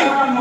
নাই।